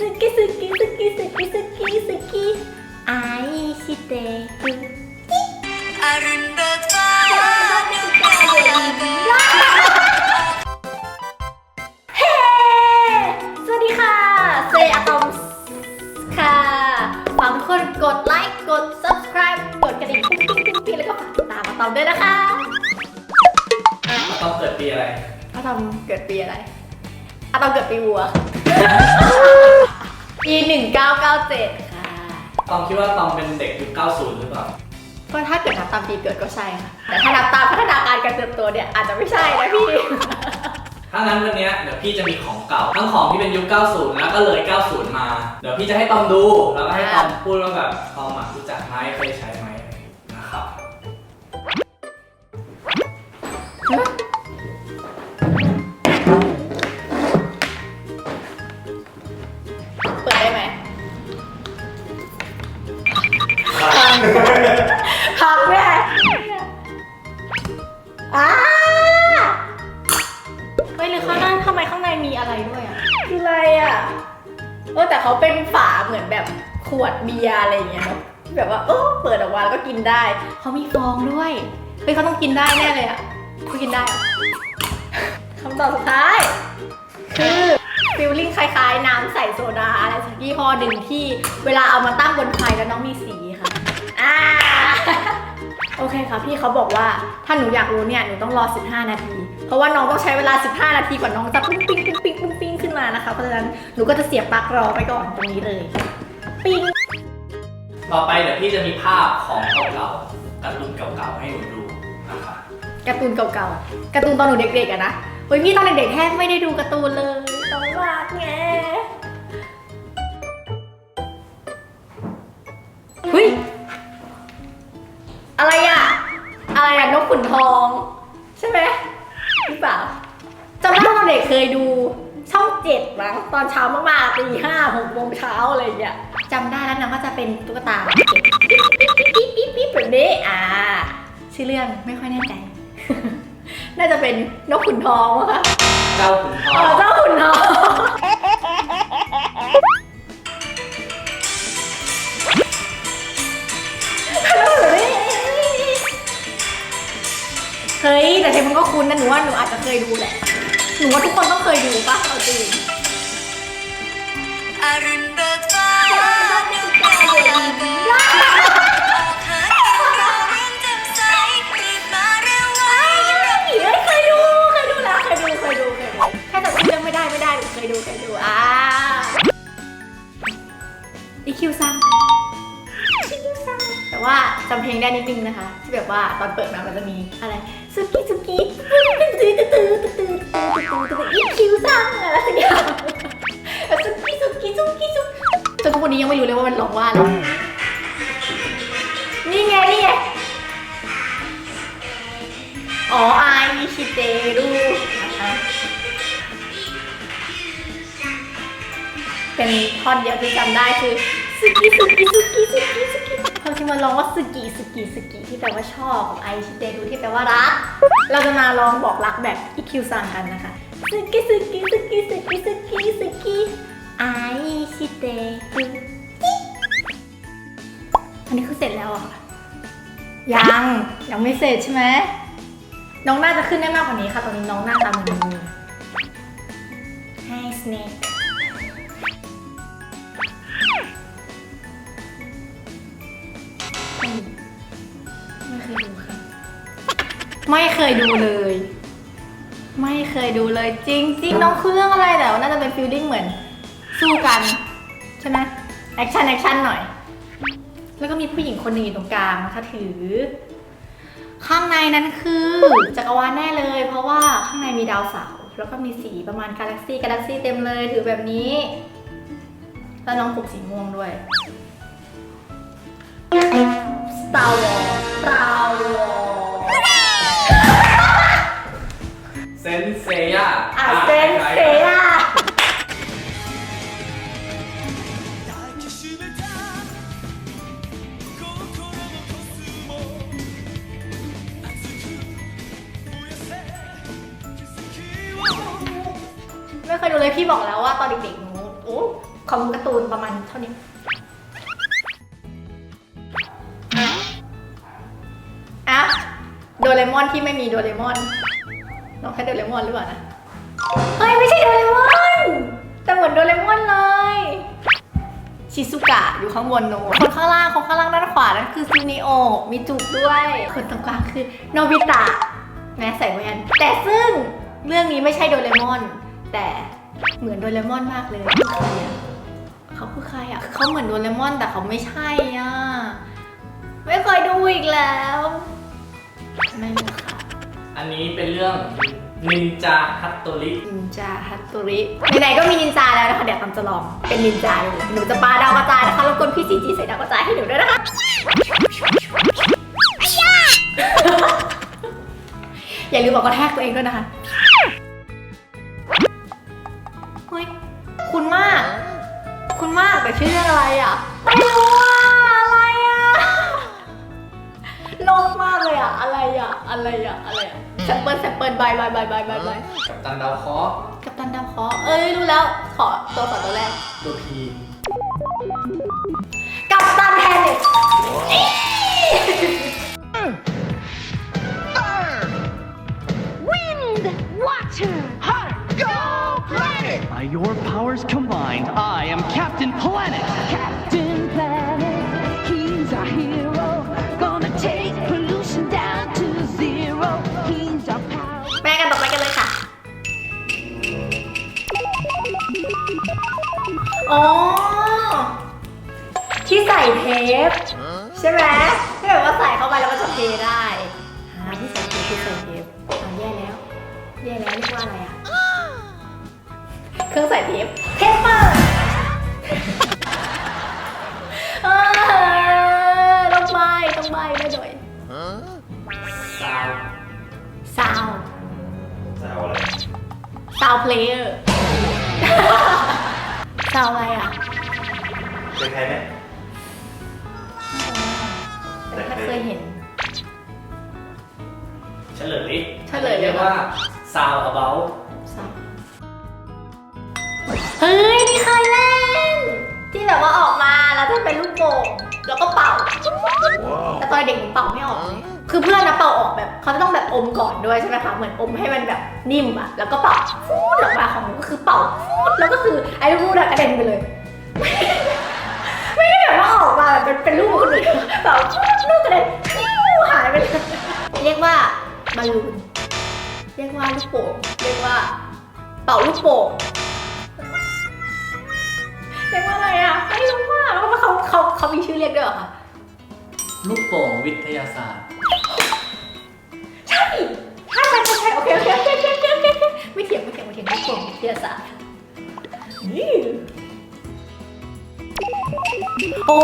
สุกี้สุกี้สุกี้สุกี้สุกี้สุกี้ไอชิเตกุอรุณเบิกฟ้าน้ำตาเฮ้ สวัสดีค่ะ เซอะตอมค่ะฝากทุกคนกดไลค์ กด subscribe กดกระดิ่งปิ๊งปิ๊งปิ๊งปิ๊งแล้วก็ฝากติดตามอะตอมด้วยนะคะต้องเกิดปีอะไรอะตอมเกิดปีอะไรอะตอมเกิดปีวัว ปีหนึ่งเก้าเก้าเจ็ดค่ะ ตองคิดว่าตองเป็นเด็กยุค90 หรือเปล่า ก็ถ้าเกิดนับตามปีเกิดก็ใช่ค่ะ แต่ถ้านับตามพัฒนาการการเติบโตเนี่ยอาจจะไม่ใช่นะพี่ ถ้างั้นวันเนี้ยเดี๋ยวพี่จะมีของเก่า ทั้งของที่เป็นยุค 90 แล้วก็เลย 90 มา เดี๋ยวพี่จะให้ตอมดู แล้วก็ให้ตอมพูดว่าแบบตอมอะรู้จักไหมเคยใช้ไหม พังแม่อ้าเฮ้ยหรือข้างหน้าทำไมข้างในมีอะไรด้วยอะ คืออะไรอะเออแต่เขาเป็นฝาเหมือนแบบขวดเบียร์อะไรอย่างเงี้ยเนอะที่แบบว่าเออเปิดออกมาแล้วก็กินได้ เขามีฟองด้วยเฮ้ยเขาต้องกินได้แน่เลยอะเขากินได้เหรอคำตอบสุดท้าย คือฟิลลิ่งคล้ายๆ น้ำใส่โซดาอะไรสักยี่ห้อหนึ่งที่เวลาเอามาตั้งบนไฟแล้วน้องมีสีค่ะอ่า โอเคค่ะพี่เขาบอกว่าถ้าหนูอยากรู้เนี่ยหนูต้องรอ 15 นาที เพราะว่าน้องต้องใช้เวลา 15 นาทีกว่าน้องจะปิ้งปิ้งปิ้งปิ้งปิ้งปิ้งขึ้นมานะคะ เพราะฉะนั้นหนูก็จะเสียบปลั๊กรอไปก่อนตรงนี้เลย ปิ้งต่อไปเดี๋ยวพี่จะมีภาพของเก่าๆการ์ตูนเก่าๆให้หนูดูนะครับการ์ตูนเก่าๆการ์ตูนตอนหนูเด็กๆอะนะเฮ้ยพี่ตอนเด็กๆแทบไม่ได้ดูการ์ตูนเลยน้องรักไง ยดูช่องเจ็ดมั้งตอนเช้ามากๆตีห้าหกโมงเช้าอะไรอย่างเงี้ยจำได้แล้วนะว่าจะเป็นตุ๊กตาปิ๊บปิ๊บปิ๊บปิ๊ปแบบนี้อ่า ชื่อเรื่องไม่ค่อยแน่ใจ น่าจะเป็นนกขุนทองมั้งคะเจ้าขุนทออ๋อง เจ้าขุนทอง เฮ้ยแต่เพลงมันก็คุ้นนะหนูว่าหนูอาจจะเคยดูแหละ หนูว่าทุกคนต้องเคยดูปะเอาจริงอรุณเบิกฟ้าน้ำตาเบิกหาดาวเรืองแจ่มใสรีบมาเร็วไว้เราเฮ้ยเคยดูเคยดูแล้วเคยดูเคยดูเคยดูแค่จำชื่อเรื่องไม่ได้ไม่ได้เคยดูเคยดูอ่าอีคิวซังอีคิวซังแต่ว่าจำเพลงได้นิดนึงนะคะ ที่แบบว่าตอนเปิดมามันจะมีอะไร สุกี้สุกี้ตื้อตื้อตื้อตื้อตื้อตื้อตื้ออีคิวซังอะไรสักอย่างสุกี้สุกี้สุกี้สุจนทุกวันนี้ยังไม่รู้เลยว่ามันร้องว่าอะไรนี่ไงนี่ไงอ๋อไอชิเตรุนะคะเป็นท่อนเดียวที่จำได้คือสุกิสุกิสุกิสุกิสุกิ ความที่มันร้องว่าสกิสกิสกิที่แปลว่าชอบของไอชิเตรุที่แปลว่ารัก เราจะมาลองบอกรักแบบอีคิวซังกันนะคะสกิสกิสกิสกิสกิสกิไอชิเตรุอันนี้คือเสร็จแล้วอะค่ะยังยังไม่เสร็จใช่ไหมน้องน่าจะขึ้นได้มากกว่านี้ค่ะ ตอนนี้น้องหน้าตาเหมือนมือให้สเนก ไม่เคยดูเลย ไม่เคยดูเลยจริงจริงน้องคือเรื่องอะไรแต่ว่าน่าจะเป็นฟิลลิ่งเหมือน สู้กันใช่ไหมแอคชั่นแอคชั่นหน่อย แล้วก็มีผู้หญิงคนหนึ่งอยู่ตรงกลางนะคะถือ ข้างในนั้นคือจักรวาลแน่เลย เพราะว่าข้างในมีดาวเสาร์แล้วก็มีสีประมาณกาแล็กซี่กาแล็กซี่เต็มเลยถือแบบนี้ แล้วน้องผมสีม่วงด้วย เคยดูเลยพี่บอกแล้วว่าตอนเด็กๆหนูโอ้ความรู้การ์ตูนประมาณเท่านี้ อะ โดเรมอนที่ไม่มีโดเรมอนน้องแค่โดเรมอนหรือเปล่านะ เฮ้ย ไม่ใช่โดเรมอน แต่เหมือนโดเรมอนเลย ชิซุกะอยู่ข้างบนโน้นคนข้างล่างคนข้างล่างด้านขวานั่นคือซูนิโอมีจุกด้วย คนตรงกลางคือโนบิตะแม้ใส่แว่นแต่ซึ่งเรื่องนี้ไม่ใช่โดเรมอน แต่เหมือนโดเรมอนมากเลยคือใครอะเขาคือใครอะคือเขาเหมือนโดเรมอนแต่เขาไม่ใช่อะไม่เคยดูอีกแล้ว ไม่รู้ค่ะ อันนี้เป็นเรื่องนินจาฮัตโตรินินจาฮัตโตริไหนๆก็มีนินจาแล้วนะคะเดี๋ยวทำจะลองเป็นนินจาดูหนูจะปาดาวกระจายนะคะรบกวนพี่จีจีใส่ดาวกระจายให้หนูด้วยนะคะอย่าลืมบอกกระแทกตัวเองด้วยนะคะ กแต่ชื่อเรื่องอะไรอะไม่รู้อะอะไรอะโลกมากเลยอะ อะไรอะ อะไรอะ อะไรอะแซมเปิลแซมเปิลบายบายบายบายบายบายกับตันดาวเคราะห์กัปตันดาวเคราะห์เอ้ยรู้แล้ว ขอตัวขอตัวแรก ตัวพีกัปตันแพนิค By your powers combined, I am Captain Planet. Captain Planet, he's our hero. Gonna take pollution down to zero. He's our power. แม่กันต่อไปกันเลยค่ะ อ๋อ ที่ใส่เทป ใช่ไหมที่แบบว่าใส่เข้าไปแล้วมันจะเทได้หาที่ใส่เทปที่ใส่เทปอะแย่แล้ว แย่แล้วเรียกว่าอะไรอะ เครื่องใส่เทปเทปเปอร์เออต้องใบต้องใบไม่หน่อยซาวซาวจะเอาอะไรซาวเพลเยอร์ซาวอะไรอะเคยใครไหมไม่เคยเห็นเฉลยเฉลยเลยเรียกว่าซาว about ซาว เฮ้ยนี่เคยเล่น ที่แบบว่าออกมาแล้วจะเป็นลูกโป่งแล้วก็เป่า แต่ตอนเด็กหนูเป่าไม่ออกเลยคือเพื่อนนะเป่าออกแบบเขาจะต้องแบบอมก่อนด้วยใช่ไหมคะเหมือนอมให้มันแบบนิ่มอะแล้วก็เป่าฟูดออกมาของหนูก็คือเป่าฟูดแล้วก็คือไอ้ลูกฟูดอะกระเด็นไปเลย ไม่ได้แบบว่าออกมาแบบเป็นเป็นลูกคนอื่นแบบลูกกระเด็นฟิวหายไปเลยเรียกว่าบอลลูนเรียกว่าลูกโป่งเรียกว่า เป่าลูกโป่ง เรียกว่าอะไรอะไม่รู้ว่าแล้วเขาเขาเขามีชื่อเรียกด้วยเหรอคะลูกโป่งวิทยาศาสตร์ ใช่ใช่ใช่ใช่ใช่โอเคโอเคโอเคโอเคโอเคโอเคไม่เถียงไม่เถียงไม่เถียงไม่เถียงวิทยาศาสตร์นี่โอ้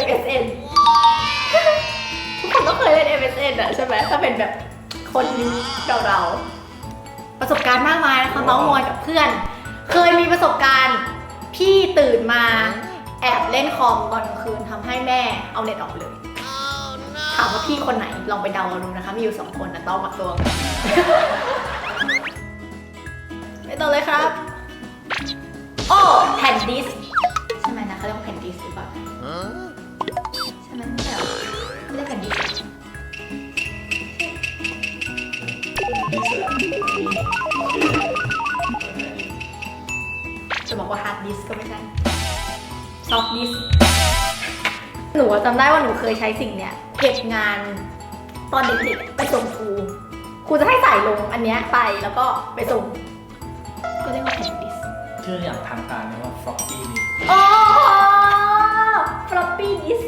MSN ทุกคนต้องเคยเล่น MSN อะใช่ไหมถ้าเป็นแบบคนยุคเราๆ ประสบการณ์มากมายนะคะเมาส์มอยกับเพื่อน เคยมีประสบการณ์พี่ตื่นมาแอบเล่นคอมตอนกลางคืนทำให้แม่เอาเน็ตออกเลยถามว่าพี่คนไหนลองไปเดาเอาดูนะคะ มีอยู่สองคนนะต้องกับตัว หนูอะจำได้ว่าหนูเคยใช้สิ่งเนี้ยเก็บงานตอนเด็กๆไปส่งครูครูจะให้ใส่ลงอันเนี้ยไปแล้วก็ไปส่ง ก็เรียกว่าแผ่นดิสก์ชื่ออย่างทางการเรียกว่า floppy disk โอ้ฟลอปปี้ดิส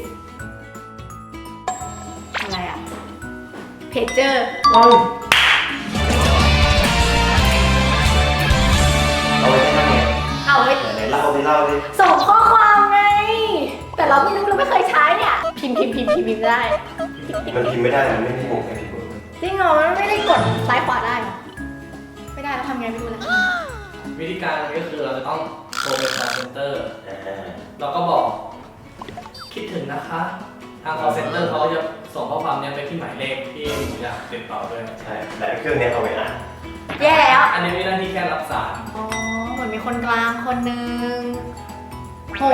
อะไรอะเพจเจอร์ เอา พิมพ์พิมพ์พิมพ์พิมพ์ได้ มันพิมพ์ไม่ได้มันไม่มีปุ่มให้พิมพ์จริงเหรอมันไม่ได้กดซ้ายขวาได้เหรอไม่ได้แล้วทำไงไม่รู้แล้ววิธีการก็คือเราจะต้องโทรไป call center อ่าเราก็บอก คิดถึงนะคะ ทาง call center เขาจะส่งข้อความเนี้ยไปที่หมายเลขที่อยากติดต่อด้วยใช่แต่เครื่องเนี้ยเอาไว้อ่านแย่แล้ว อันนี้มีหน้าที่แค่รับสารอ๋อมีคนกลางคนนึง โห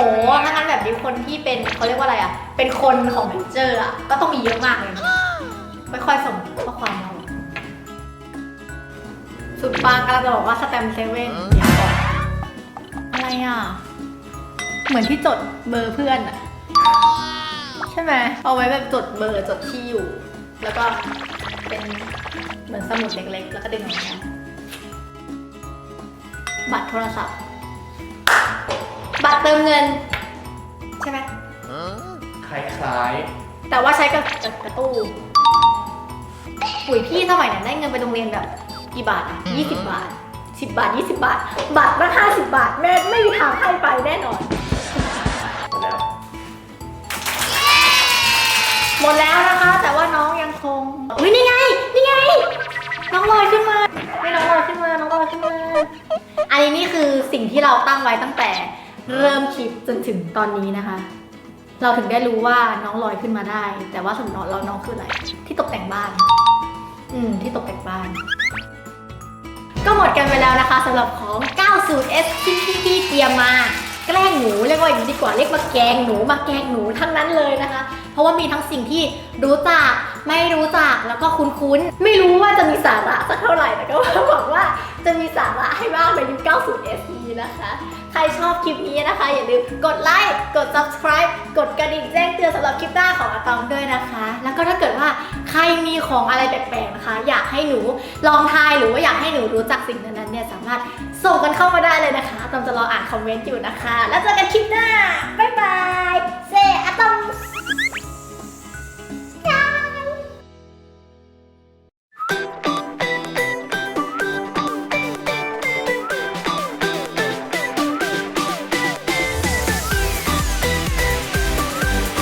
ถ้างั้นแบบนี้คนที่เป็นเขาเรียกว่าอะไรอะ เป็นคนของเพนเจอร์อะก็ต้องมีเยอะมากเลยนะค่อยส่งข้อความเราสุดปังกำลังจะบอกว่าสแตมเซเว่นเดี๋ยวก่อนอะไรอะ เหมือนที่จดเบอร์เพื่อนอะใช่ไหมเอาไว้แบบจดเบอร์จดที่อยู่ แล้วก็เป็นเหมือนสมุดเล็กๆ แล้วก็ดึงออกมาบัตรโทรศัพท์ บัตรเติมเงิน ใช่ไหม คล้ายแต่ว่าใช้กับกับกระตู้ปุ๋ยพี่สมัยนั้นได้เงินไปโรงเรียนแบบกี่บาทอะ20บาท10บาท20บาท บาทละ50บาท แม่ไม่มีทางให้ไปแน่นอนหมดแล้ว หมดแล้วนะคะ แต่ว่าน้องยังคงอุ้ยนี่ไง นี่ไง น้องลอยขึ้นมาไม่น้องลอยขึ้นมา น้องลอยขึ้นมา อันนี้นี่คือสิ่งที่เราตั้งไว้ตั้งแต่เริ่มคลิปจนถึงตอนนี้นะคะ เราถึงได้รู้ว่าน้องลอยขึ้นมาได้ แต่ว่าสำหรับเราน้องคืออะไร ที่ตกแต่งบ้าน อืม ที่ตกแต่งบ้าน ก็หมดกันไปแล้วนะคะสำหรับของ 90S ที่พี่ๆเตรียมมาแกล้งหนูเรียกว่าอย่างนี้ดีกว่าเรียกมาแกงหนูมาแกงหนูทั้งนั้นเลยนะคะ เพราะว่ามีทั้งสิ่งที่รู้จักไม่รู้จักแล้วก็คุ้นๆไม่รู้ว่าจะมีสาระสักเท่าไหร่แต่ก็หวังว่าจะมีสาระให้บ้างในยุค 90S นี้นะคะ รชอบคลิปนี้นะคะ อย่าลืมกดไลค์ กด subscribe กดกระดิ่งแจ้งเตือนสำหรับคลิปหน้าของอาตอมด้วยนะคะ แล้วก็ถ้าเกิดว่าใครมีของอะไรแปลกๆนะคะ อยากให้หนูลองทายหรือว่าอยากให้หนูรู้จักสิ่งนั้นๆเนี่ยสามารถส่งกันเข้ามาได้เลยนะคะอาตอมจะรออ่านคอมเมนต์อยู่นะคะ แล้วเจอกันคลิปหน้าบ๊ายบายเซอาตอม